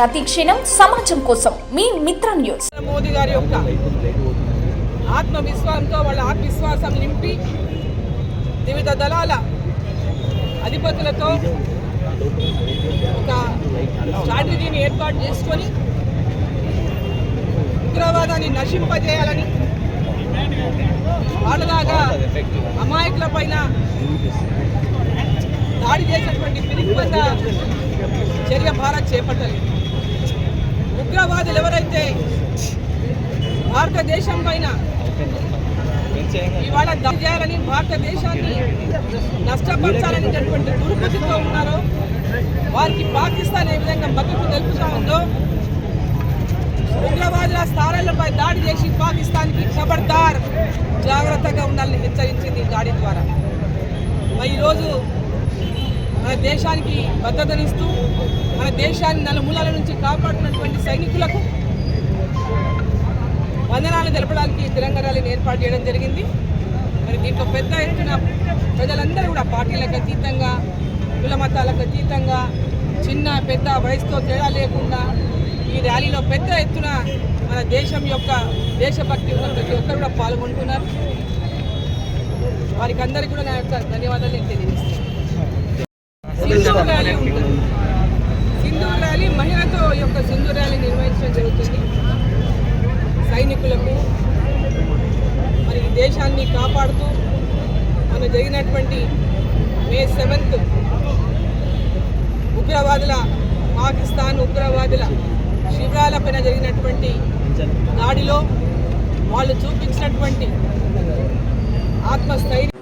ప్రతి క్షణం సమాజం కోసం మీ మిత్ర న్యూస్. మోదీ గారి యొక్క ఆత్మవిశ్వాసంతో వాళ్ళ ఆత్మవిశ్వాసం నింపి వివిధ దళాల అధిపతులతో ఒక స్ట్రాటజీని ఏర్పాటు చేసుకొని ఉగ్రవాదాన్ని నశింపజేయాలని వాళ్ళలాగా అమాయకుల పైన దాడి చేసేటువంటి పిరిగిపంద చర్య భారత్ చేపట్టలేదు. ఉగ్రవాదులు ఎవరైతే భారతదేశం పైన ఇవాళ దాడి చేయాలని భారతదేశాన్ని నష్టపరచాలనేటటువంటి దుర్బుద్ధితో ఉన్నారో వారికి పాకిస్తాన్ ఏ విధంగా మద్దతు తెలుపుతా ఉందో ఉగ్రవాదుల స్థానాలపై దాడి చేసి పాకిస్తాన్కి ఖబర్దార్ జాగ్రత్తగా ఉండాలని హెచ్చరించింది దాడి ద్వారా. ఈరోజు మన దేశానికి భద్రతనిస్తూ మన దేశాన్ని నలుమూలల నుంచి కాపాడుతున్నటువంటి సైనికులకు వందనాలు తెలపడానికి తెలంగాణ ర్యాలీని ఏర్పాటు చేయడం జరిగింది. మరి దీంట్లో పెద్ద ఎత్తున ప్రజలందరూ కూడా పార్టీలకు అతీతంగా కుల మతాలకు అతీతంగా చిన్న పెద్ద వయసుతో తేడా లేకుండా ఈ ర్యాలీలో పెద్ద ఎత్తున మన దేశం యొక్క దేశభక్తి ఉన్న ప్రతి ఒక్కరు కూడా పాల్గొంటున్నారు. వారికి అందరికీ కూడా నా యొక్క ధన్యవాదాలు నేను తెలియజేస్తాను సింధూర్ ర్యాలీ ఉంటుంది సింధూర్ ర్యాలీ మహిళతో యొక్క సింధూర్ ర్యాలీ నిర్వహించడం జరుగుతుంది. సైనికులకు మరి దేశాన్ని కాపాడుతూ మన జరిగినటువంటి మే సెవెంత్ ఉగ్రవాదుల పాకిస్తాన్ ఉగ్రవాదుల శిబిరాల పైన జరిగినటువంటి దాడిలో వాళ్ళు చూపించినటువంటి ఆత్మస్థైర్యం